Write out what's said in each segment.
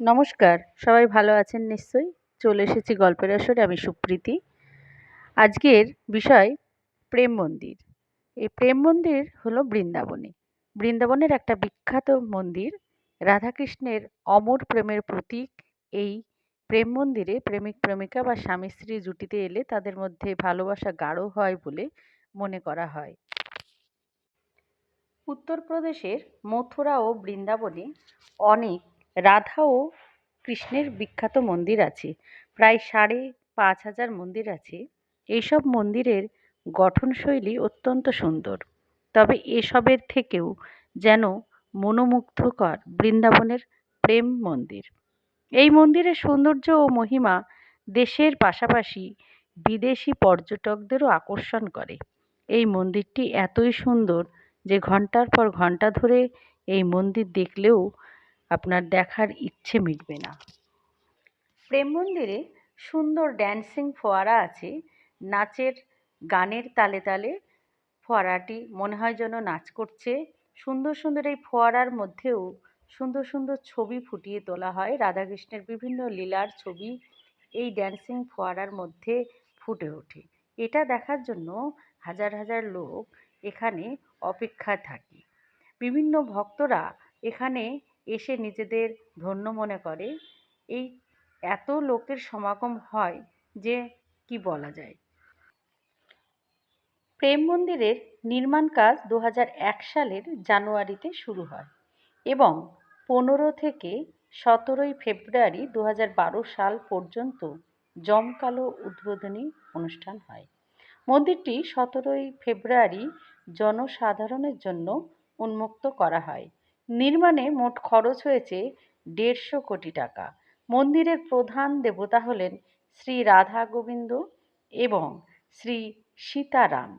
নমস্কার, সবাই ভালো আছেন নিশ্চয়ই? চলে এসেছি গল্পের আসরে, আমি সুপ্রীতি। আজকের বিষয় প্রেম মন্দির। এই প্রেম মন্দির হলো বৃন্দাবনে। বৃন্দাবনের একটা বিখ্যাত মন্দির, রাধাকৃষ্ণের অমর প্রেমের প্রতীক। এই প্রেম মন্দিরে প্রেমিক, প্রেমিকা বা স্বামী, স্ত্রী জুটিতে এলে তাদের মধ্যে ভালোবাসা গাঢ় হয় বলে মনে করা হয়। উত্তরপ্রদেশের মথুরা ও বৃন্দাবনে অনেক রাধা ও কৃষ্ণের বিখ্যাত মন্দির আছে। প্রায় সাড়ে পাঁচ হাজার মন্দির আছে। এইসব মন্দিরের গঠনশৈলী অত্যন্ত সুন্দর। তবে এসবের থেকেও যেন মনোমুগ্ধকর বৃন্দাবনের প্রেম মন্দির। এই মন্দিরের সৌন্দর্য ও মহিমা দেশের পাশাপাশি বিদেশি পর্যটকদেরও আকর্ষণ করে। এই মন্দিরটি এতই সুন্দর যে ঘণ্টার পর ঘণ্টা ধরে এই মন্দির দেখলেও আপনার দেখার ইচ্ছে মিটবে না। প্রেম মন্দিরে সুন্দর ড্যান্সিং ফোয়ারা আছে। নাচের গানের তালে তালে ফোয়ারাটি মনে হয় যেন নাচ করছে। সুন্দর সুন্দর এই ফোয়ারার মধ্যেও সুন্দর সুন্দর ছবি ফুটিয়ে তোলা হয়। রাধাকৃষ্ণের বিভিন্ন লীলার ছবি এই ড্যান্সিং ফোয়ারার মধ্যে ফুটে ওঠে। এটা দেখার জন্য হাজার হাজার লোক এখানে অপেক্ষায় থাকে। বিভিন্ন ভক্তরা এখানে এসে নিজেদের ধন্য মনে করে। এই এত লোকের সমাগম হয় যে কি বলা যায়? প্রেম মন্দিরের নির্মাণ কাজ দু সালের জানুয়ারিতে শুরু হয় এবং পনেরো থেকে সতেরোই ফেব্রুয়ারি দু হাজার বারো সাল পর্যন্ত জমকালো উদ্বোধনী অনুষ্ঠান হয়। মন্দিরটি সতেরোই ফেব্রুয়ারি জনসাধারণের জন্য উন্মুক্ত করা হয়। নির্মাণে মোট খরচ হয়েছে দেড়শো কোটি টাকা। মন্দিরের প্রধান দেবতা হলেন শ্রী রাধা গোবিন্দ এবং শ্রী সীতারাম।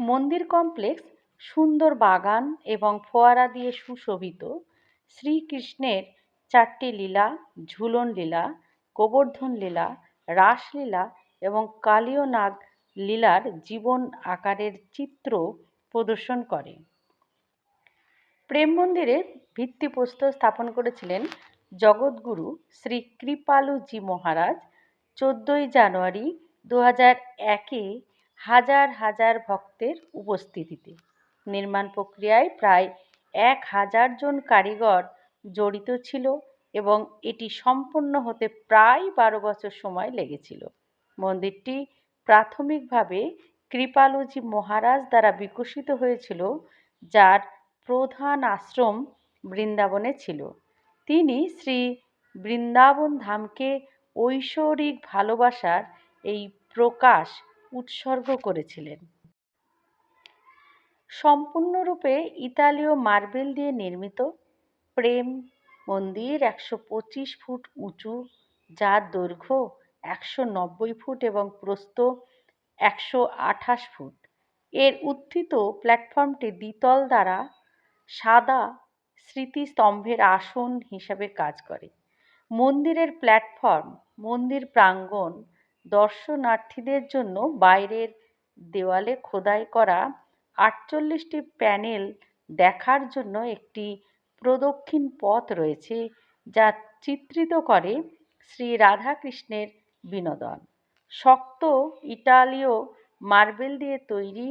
মন্দির কমপ্লেক্স সুন্দর বাগান এবং ফোয়ারা দিয়ে সুশোভিত। শ্রীকৃষ্ণের চারটি লীলা, ঝুলন লীলা, গোবর্ধন লীলা রাসলীলা এবং কালীয় নাগ লীলার জীবন আকারের চিত্র প্রদর্শন করে। প্রেম মন্দিরে ভিত্তিপ্রস্তর স্থাপন করেছিলেন জগৎগুরু শ্রী কৃপালুজি মহারাজ। চোদ্দোই জানুয়ারি দু হাজার একে হাজার হাজার ভক্তের উপস্থিতিতে নির্মাণ প্রক্রিয়ায় প্রায় এক হাজার জন কারিগর জড়িত ছিল এবং এটি সম্পন্ন হতে প্রায় বারো বছর সময় লেগেছিল। মন্দিরটি প্রাথমিকভাবে কৃপালুজি মহারাজ দ্বারা বিকশিত হয়েছিল, যার প্রধান আশ্রম বৃন্দাবনে ছিল। তিনি শ্রী বৃন্দাবন ধামকে ঐশ্বরিক ভালোবাসার এই প্রকাশ উৎসর্গ করেছিলেন। সম্পূর্ণরূপে ইতালীয় মার্বেল দিয়ে নির্মিত। প্রেম মন্দির একশো পঁচিশ ফুট উঁচু, যার দৈর্ঘ্য একশো নব্বই ফুট এবং প্রস্থ একশো আঠাশ ফুট। এর উত্থিত প্ল্যাটফর্মটি দ্বিতল দ্বারা সাদা স্মৃতিস্তম্ভের আসন হিসাবে কাজ করে। মন্দিরের প্ল্যাটফর্ম মন্দির প্রাঙ্গণ দর্শনার্থীদের জন্য বাইরের দেওয়ালে খোদাই করা আটচল্লিশটি প্যানেল দেখার জন্য একটি প্রদক্ষিণ পথ রয়েছে যা চিত্রিত করে শ্রী রাধাকৃষ্ণের বিনোদন। শক্ত ইটালীয় মার্বেল দিয়ে তৈরি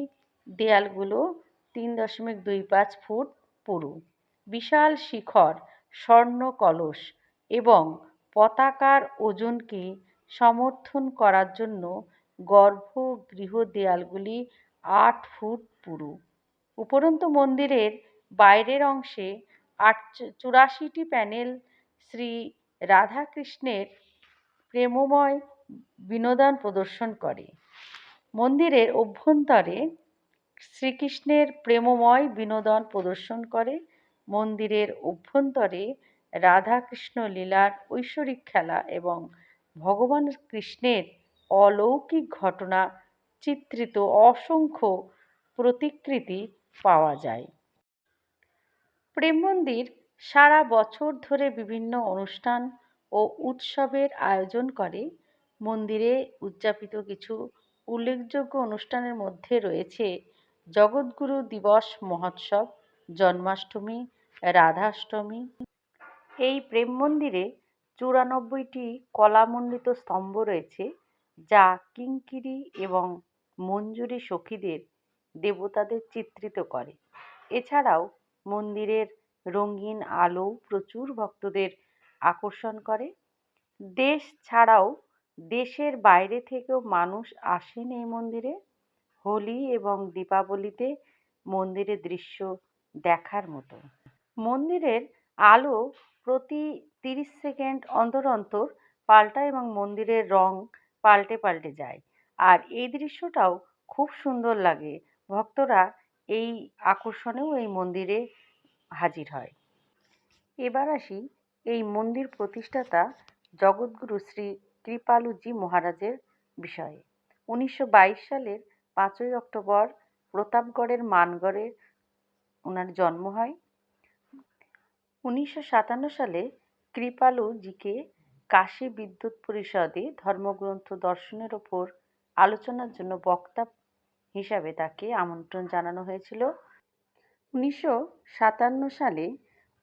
দেয়ালগুলো তিন দশমিক দুই পাঁচ ফুট পুরু বিশাল শিখর, স্বর্ণ কলস এবং পতাকার ওজনকে সমর্থন করার জন্য গর্ভগৃহ দেয়ালগুলি আট ফুট পুরু। উপরন্তু মন্দিরের বাইরের অংশে আট চুরাশিটি প্যানেল শ্রী রাধাকৃষ্ণের প্রেমময় বিনোদন প্রদর্শন করে। মন্দিরের অভ্যন্তরে শ্রীকৃষ্ণের প্রেমময় বিনোদন প্রদর্শন করে মন্দিরের অভ্যন্তরে রাধাকৃষ্ণ লীলার ঐশ্বরিক খেলা এবং ভগবান কৃষ্ণের অলৌকিক ঘটনা চিত্রিত অসংখ্য প্রতিকৃতি পাওয়া যায়। প্রেম মন্দির সারা বছর ধরে বিভিন্ন অনুষ্ঠান ও উৎসবের আয়োজন করে। মন্দিরে উদযাপিত কিছু উল্লেখযোগ্য অনুষ্ঠানের মধ্যে রয়েছে জগৎগুরু দিবস মহোৎসব, জন্মাষ্টমী, রাধাষ্টমী। এই প্রেম মন্দিরে চুরানব্বইটি কলামণ্ডিত স্তম্ভ রয়েছে, যা কিঙ্কিরি এবং মঞ্জুরি সখীদের দেবতাদের চিত্রিত করে। এছাড়াও মন্দিরের রঙিন আলো প্রচুর ভক্তদের আকর্ষণ করে। দেশ ছাড়াও দেশের বাইরে থেকেও মানুষ আসেন এই মন্দিরে। হোলি এবং দীপাবলিতে মন্দিরের দৃশ্য দেখার মতো। মন্দিরের আলো প্রতি তিরিশ সেকেন্ড অন্তর অন্তর পাল্টায় এবং মন্দিরের রং পাল্টে পাল্টে যায়। আর এই দৃশ্যটাও খুব সুন্দর লাগে। ভক্তরা এই আকর্ষণেও এই মন্দিরে হাজির হয়। এবার আসি এই মন্দির প্রতিষ্ঠাতা জগৎগুরু শ্রী কৃপালুজি মহারাজের বিষয়ে। উনিশশো বাইশ সালের পাঁচই অক্টোবর প্রতাপগড়ের মানগড়ে ওনার জন্ম হয়। উনিশশো সাতান্ন সালে কৃপালুজিকে কাশী বিদ্যুৎ পরিষদে ধর্মগ্রন্থ দর্শনের ওপর আলোচনার জন্য বক্তা হিসাবে তাকে আমন্ত্রণ জানানো হয়েছিল। উনিশশো সাতান্ন সালে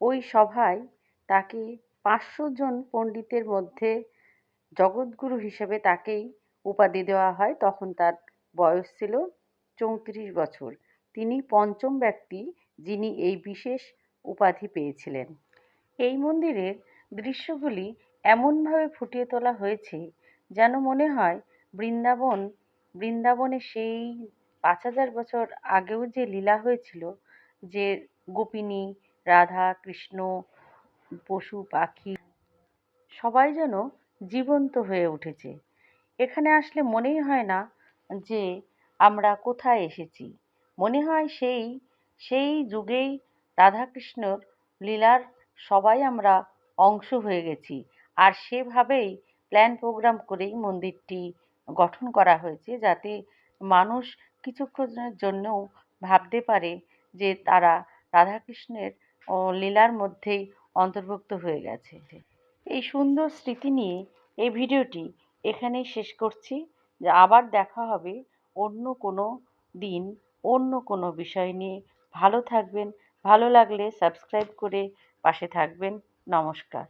ওই সভায় তাকে পাঁচশো জন পণ্ডিতের মধ্যে জগৎগুরু হিসেবে তাকেই উপাধি দেওয়া হয়। তখন তার বয়স ছিল চৌত্রিশ বছর। তিনি পঞ্চম ব্যক্তি যিনি এই বিশেষ উপাধি পেয়েছিলেন। এই মন্দিরের দৃশ্যগুলি এমনভাবে ফুটিয়ে তোলা হয়েছে যেন মনে হয় বৃন্দাবন, বৃন্দাবনে সেই পাঁচ হাজার বছর আগেও যে লীলা হয়েছিল যে গোপিনী, রাধা, কৃষ্ণ, পশু, পাখি সবাই যেন জীবন্ত হয়ে উঠেছে। এখানে আসলে মনেই হয় না যে আমরা কোথায় এসেছি। মনে হয় সেই সেই যুগেই রাধাকৃষ্ণর লীলার সবাই আমরা অংশ হয়ে গেছি। আর সেভাবেই প্ল্যান প্রোগ্রাম করেই মন্দিরটি গঠন করা হয়েছে যাতে মানুষ কিছুক্ষণের জন্যও ভাবতে পারে যে তারা রাধাকৃষ্ণের লীলার মধ্যেই অন্তর্ভুক্ত হয়ে গেছে। এই সুন্দর স্মৃতি নিয়ে এই ভিডিওটি এখানেই শেষ করছি। আবার দেখা হবে অন্য কোনো দিন, অন্য কোনো বিষয় নিয়ে। ভালো থাকবেন, ভালো লাগলে সাবস্ক্রাইব করে পাশে থাকবেন। নমস্কার।